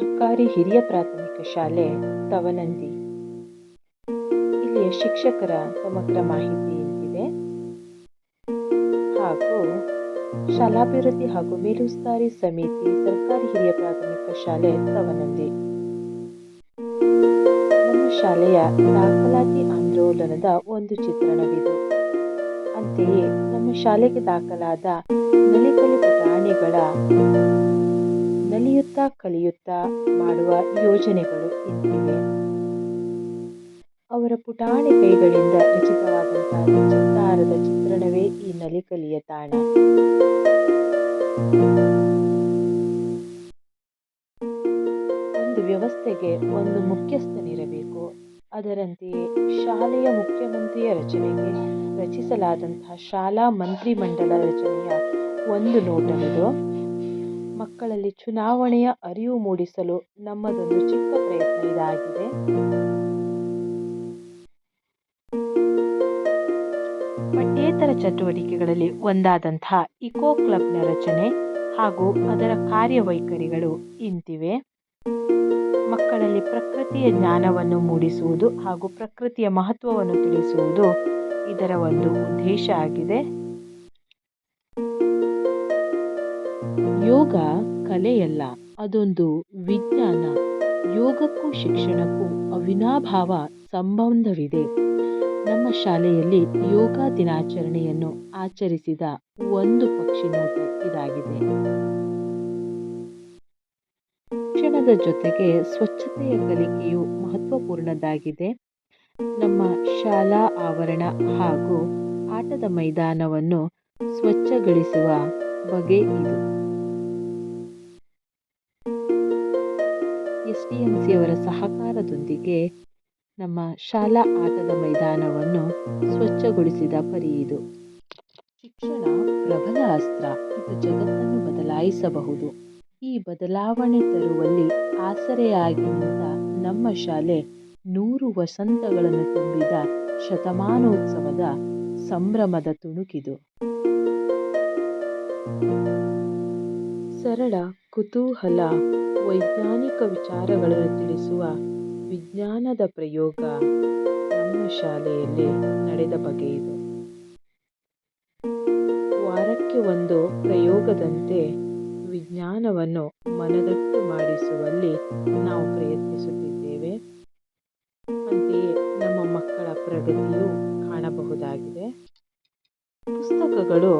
ಸರ್ಕಾರಿ ಹಿರಿಯ ಪ್ರಾಥಮಿಕ ಶಾಲೆ ತವನಂದಿ. ಇಲ್ಲಿಯ ಶಿಕ್ಷಕರ ಸಮಗ್ರ ಮಾಹಿತಿ ಇಂತಿದೆ. ಹಾಗೂ ಶಾಲಾಭಿವೃದ್ಧಿ ಹಾಗೂ ಮೇಲುಸ್ತಾರಿ ಸಮಿತಿ ಸರ್ಕಾರಿ ಹಿರಿಯ ಪ್ರಾಥಮಿಕ ಶಾಲೆ ತವನಂದಿ. ನಮ್ಮ ಶಾಲೆಯ ದಾಖಲಾತಿ ಆಂದೋಲನದ ಒಂದು ಚಿತ್ರಣವಿದು. ಅಂತೆಯೇ ನಮ್ಮ ಶಾಲೆಗೆ ದಾಖಲಾದ ನಲಿಕಲಿ ಪುಟಾಣಿಗಳ ಕಲಿಯುತ್ತಾ ಮಾಡುವ ಯೋಜನೆಗಳು ಇದ್ದಿವೆ. ಅವರ ಪುಟಾಣಿ ಕೈಗಳಿಂದ ರಚಿತವಾದಂತಹ ಚಿತ್ತಾರದ ಚಿತ್ರಣವೇ ಈ ನಲಿಕಲಿಯ ತಾಣ. ಒಂದು ವ್ಯವಸ್ಥೆಗೆ ಒಂದು ಮುಖ್ಯಸ್ಥನಿರಬೇಕು. ಅದರಂತೆಯೇ ಶಾಲೆಯ ಮುಖ್ಯಮಂತ್ರಿಯ ರಚನೆಗೆ ರಚಿಸಲಾದಂತಹ ಶಾಲಾ ಮಂತ್ರಿಮಂಡಲ ರಚನೆಯ ಒಂದು ನೋಟವಿದು. ಮಕ್ಕಳಲ್ಲಿ ಚುನಾವಣೆಯ ಅರಿವು ಮೂಡಿಸಲು ನಮ್ಮದೊಂದು ಚಿಕ್ಕ ಪ್ರಯತ್ನ ಇದಾಗಿದೆ. ಪಠ್ಯೇತರ ಚಟುವಟಿಕೆಗಳಲ್ಲಿ ಒಂದಾದಂತಹ ಇಕೋ ಕ್ಲಬ್ನ ರಚನೆ ಹಾಗೂ ಅದರ ಕಾರ್ಯವೈಖರಿಗಳು ಇಂತಿವೆ. ಮಕ್ಕಳಲ್ಲಿ ಪ್ರಕೃತಿಯ ಜ್ಞಾನವನ್ನು ಮೂಡಿಸುವುದು ಹಾಗೂ ಪ್ರಕೃತಿಯ ಮಹತ್ವವನ್ನು ತಿಳಿಸುವುದು ಇದರ ಒಂದು ಉದ್ದೇಶ ಆಗಿದೆ. ಯೋಗ ಕಲೆಯಲ್ಲ, ಅದೊಂದು ವಿಜ್ಞಾನ. ಯೋಗಕ್ಕೂ ಶಿಕ್ಷಣಕ್ಕೂ ಅವಿನಾಭಾವ ಸಂಬಂಧವಿದೆ. ನಮ್ಮ ಶಾಲೆಯಲ್ಲಿ ಯೋಗ ದಿನಾಚರಣೆಯನ್ನು ಆಚರಿಸಿದ ಒಂದು ಪಕ್ಷಿ ನೋಟ ಇದಾಗಿದೆ. ಶಿಕ್ಷಣದ ಜೊತೆಗೆ ಸ್ವಚ್ಛತೆಯ ಕಲಿಕೆಯು ಮಹತ್ವಪೂರ್ಣದಾಗಿದೆ. ನಮ್ಮ ಶಾಲಾ ಆವರಣ ಹಾಗೂ ಆಟದ ಮೈದಾನವನ್ನು ಸ್ವಚ್ಛಗೊಳಿಸುವ ಬಗೆ ಇದು. ಎಸ್ ಡಿ ಎಂ ಸಿಯವರ ಸಹಕಾರದೊಂದಿಗೆ ನಮ್ಮ ಶಾಲಾ ಆಟದ ಮೈದಾನವನ್ನು ಸ್ವಚ್ಛಗೊಳಿಸಿದ ಪರಿ ಇದು. ಶಿಕ್ಷಣ ಪ್ರಬಲ ಅಸ್ತ್ರ ಇದು ಜಗತ್ತನ್ನು ಬದಲಾಯಿಸಬಹುದು. ಈ ಬದಲಾವಣೆ ತರುವಲ್ಲಿ ಆಸರೆಯಾಗಿ ನಿಂತ ನಮ್ಮ ಶಾಲೆ ನೂರು ವಸಂತಗಳನ್ನು ತುಂಬಿದ ಶತಮಾನೋತ್ಸವದ ಸಂಭ್ರಮದ ತುಣುಕಿದು. ಸರಳ, ಕುತೂಹಲ ವೈಜ್ಞಾನಿಕ ವಿಚಾರಗಳನ್ನು ತಿಳಿಸುವ ವಿಜ್ಞಾನದ ಪ್ರಯೋಗ ನಮ್ಮ ಶಾಲೆಯಲ್ಲಿ ನಡೆದ ಬಗೆ ಇದು. ವಾರಕ್ಕೆ ಒಂದು ಪ್ರಯೋಗದಂತೆ ವಿಜ್ಞಾನವನ್ನು ಮನದಟ್ಟು ಮಾಡಿಸುವಲ್ಲಿ ನಾವು ಪ್ರಯತ್ನಿಸುತ್ತಿದ್ದೇವೆ. ಅಂತೆಯೇ ನಮ್ಮ ಮಕ್ಕಳ ಪ್ರಗತಿಯು ಕಾಣಬಹುದಾಗಿದೆ. ಪುಸ್ತಕಗಳು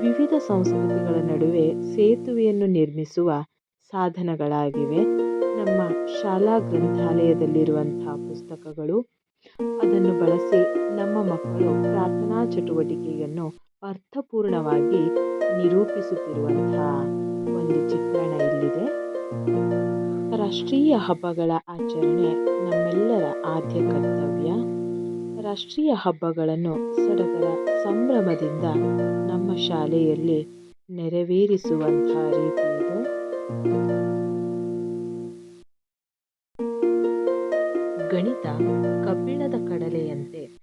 ವಿವಿಧ ಸಂಸ್ಕೃತಿಗಳ ನಡುವೆ ಸೇತುವೆಯನ್ನು ನಿರ್ಮಿಸುವ ಸಾಧನಗಳಾಗಿವೆ. ನಮ್ಮ ಶಾಲಾ ಗ್ರಂಥಾಲಯದಲ್ಲಿರುವಂಥ ಪುಸ್ತಕಗಳು, ಅದನ್ನು ಬಳಸಿ ನಮ್ಮ ಮಕ್ಕಳು ಪ್ರಾರ್ಥನಾ ಚಟುವಟಿಕೆಯನ್ನು ಅರ್ಥಪೂರ್ಣವಾಗಿ ನಿರೂಪಿಸುತ್ತಿರುವಂತಹ ಒಂದು ಚಿತ್ರಣ ಇಲ್ಲಿದೆ. ರಾಷ್ಟ್ರೀಯ ಹಬ್ಬಗಳ ಆಚರಣೆ ನಮ್ಮೆಲ್ಲರ ಆದ್ಯ ಕರ್ತವ್ಯ. ರಾಷ್ಟ್ರೀಯ ಹಬ್ಬಗಳನ್ನು ಸಡಗರ ಸಂಭ್ರಮದಿಂದ ನಮ್ಮ ಶಾಲೆಯಲ್ಲಿ ನೆರವೇರಿಸುವಂತಹ ರೀತಿ ಇದು. ಗಣಿತ ಕಬ್ಬಿಣದ ಕಡಲೆಯಂತೆ.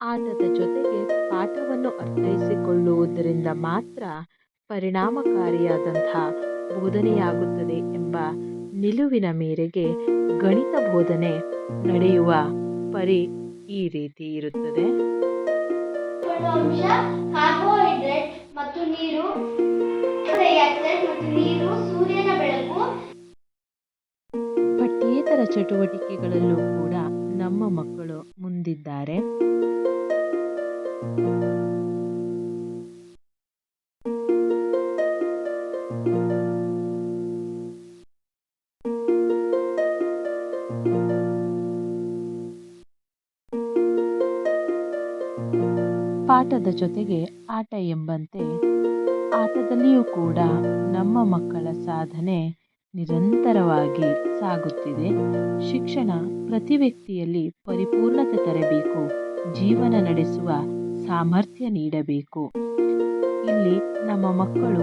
ಆಟದ ಜೊತೆಗೆ ಪಾಠವನ್ನು ಅರ್ಥೈಸಿಕೊಳ್ಳುವುದರಿಂದ ಮಾತ್ರ ಪರಿಣಾಮಕಾರಿಯಾದಂಥ ಬೋಧನೆಯಾಗುತ್ತದೆ ಎಂಬ ನಿಲುವಿನ ಮೇರೆಗೆ ಗಣಿತ ಬೋಧನೆ ನಡೆಯುವ ಪರಿ ಈ ರೀತಿ ಇರುತ್ತದೆ. ಮತ್ತು ನೀರು ಚಟುವಟಿಕೆಗಳಲ್ಲೂ ಕೂಡ ನಮ್ಮ ಮಕ್ಕಳು ಮುಂದಿದ್ದಾರೆ. ಪಾಠದ ಜೊತೆಗೆ ಆಟ ಎಂಬಂತೆ ಆಟದಲ್ಲಿಯೂ ಕೂಡ ನಮ್ಮ ಮಕ್ಕಳ ಸಾಧನೆ ನಿರಂತರವಾಗಿ ಸಾಗುತ್ತಿದೆ. ಶಿಕ್ಷಣ ಪ್ರತಿ ವ್ಯಕ್ತಿಯಲ್ಲಿ ಪರಿಪೂರ್ಣತೆ ತರಬೇಕು. ಜೀವನ ನಡೆಸುವ ಸಾಮರ್ಥ್ಯ ನೀಡಬೇಕು. ಇಲ್ಲಿ ನಮ್ಮ ಮಕ್ಕಳು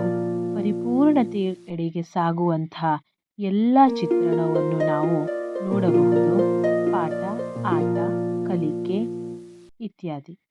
ಪರಿಪೂರ್ಣತೆಯೆಡೆಗೆ ಸಾಗುವಂತಹ ಎಲ್ಲ ಚಿತ್ರಣವನ್ನು ನಾವು ನೋಡಬಹುದು. ಪಾಠ, ಆಟ, ಕಲಿಕೆ ಇತ್ಯಾದಿ.